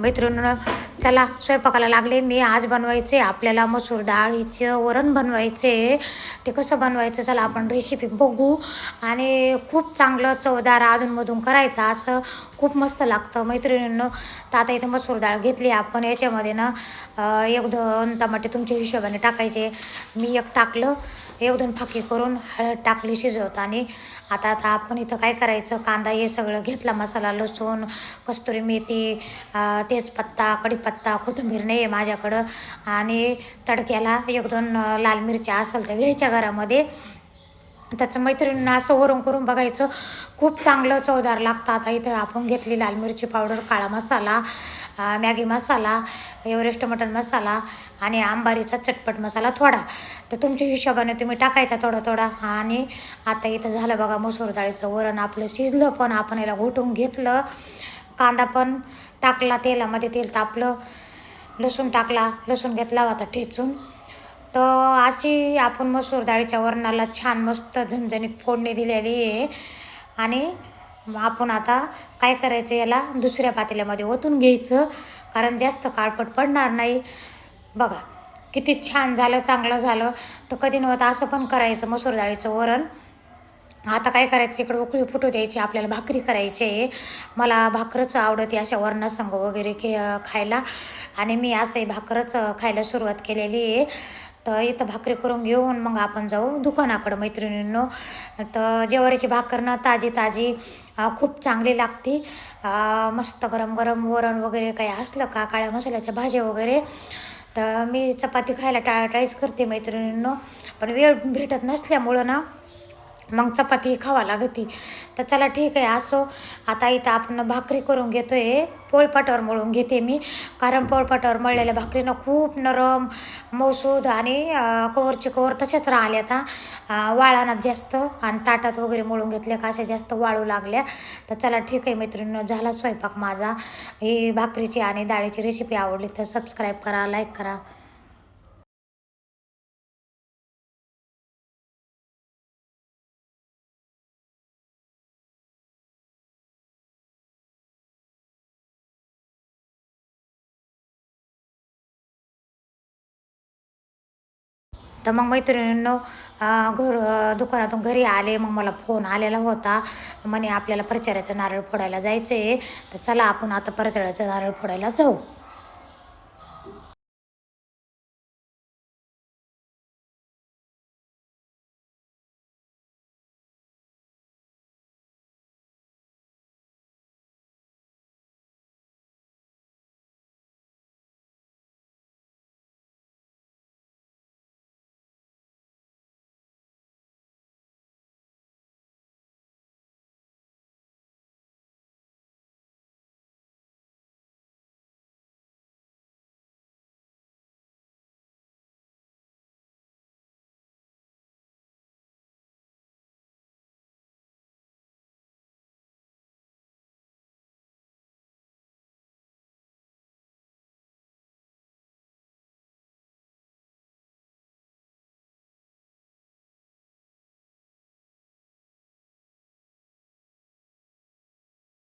मैत्रिणीनं चला स्वयंपाकाला लागले मी आज बनवायचे आपल्याला मसूर डाळीचं वरण बनवायचे ते कसं बनवायचं चला आपण रेसिपी बघू. आणि खूप चांगलं चवदार अधूनमधून करायचं असं खूप मस्त लागतं. मैत्रिणींनं तर आता इथं मसूर डाळ घेतली आपण याच्यामध्ये ना एक दोन टमाटे तुमच्या हिशोबाने टाकायचे. मी एक टाकलं एक दोन फाकी करून हळद टाकली शिजवताना आता आता आपण इथं काय करायचं? कांदा हे सगळं घेतला मसाला लसूण कस्तुरी मेथी तेजपत्ता कढीपत्ता कोथिंबीर नाही आहे माझ्याकडं. आणि तडक्याला एक दोन लाल मिरच्या असेल तर घ्यायच्या घरामध्ये. त्याचं मैत्रिणींना असं वरून करून बघायचं खूप चांगलं चवदार लागतं. आता इथं आपण घेतली लाल मिरची पावडर काळा masala Maggi masala Everest mutton masala आणि आंबारीचा चटपट मसाला थोडा. तर तुमच्या हिशोबाने तुम्ही टाकायचा थोडा थोडा. आणि आता इथं झालं बघा मसूर डाळीचं वरण आपलं शिजलं पण आपण याला घोटून घेतलं. कांदा पण टाकला तेलामध्ये तेल तापलं लसूण टाकला लसूण घेतला होता ठेचून. तर अशी आपण मसूर डाळीच्या वरणाला छान मस्त झणझणीत फोडणी दिलेली आहे. आणि आपण आता काय करायचं याला? दुसऱ्या पातेल्यामध्ये ओतून घ्यायचं कारण जास्त काळपट पडणार नाही. बघा किती छान झालं चांगलं झालं. तर कधी नव्हतं असं पण करायचं मसूर डाळीचं वरण. आता काय करायचं? इकडं उकळी फुटू द्यायची आपल्याला भाकरी करायची आहे. मला भाकरच आवडते अशा वरणासंग वगैरे के खायला. आणि मी असंही भाकरच खायला सुरुवात केलेली आहे. तर इथं भाकरी करून घेऊन मग आपण जाऊ दुकानाकडं मैत्रिणींनो. तर जेवारीची भाकर ना ताजी ताजी खूप चांगली लागते. मस्त गरम गरम वरण वगैरे काही असलं का काळ्या मसाल्याच्या भाज्या वगैरे. तर मी चपाती खायला टाळाटाळीच करते मैत्रिणींनो. पण वेळ भेटत नसल्यामुळं ना मग चपाती खावा लागती. तर चला ठीक आहे असो. आता इथं आपण भाकरी करून घेतो आहे पोळपाटावर मळून घेते मी. कारण पोळपाटावर मळलेल्या भाकरीनं खूप नरम मौसूद आणि अं, कवरचे कवर तसेच राहिल्या आता. वाळानात जास्त आणि ताटात वगैरे मळून घेतल्या का अशा जास्त वाळू लागल्या. तर चला ठीक आहे मैत्रिणीनं झाला स्वयंपाक माझा. ही भाकरीची आणि डाळीची रेसिपी आवडली तर सबस्क्राईब करा लाईक करा. तर मग मैत्रिणींनो घर दुकानातून घरी आले. मग मला फोन आलेला होता. म्हणे आपल्याला प्रचाराचं नारळ फोडायला जायचं आहे तर चला आपण आता प्रचाराचं नारळ फोडायला जाऊ.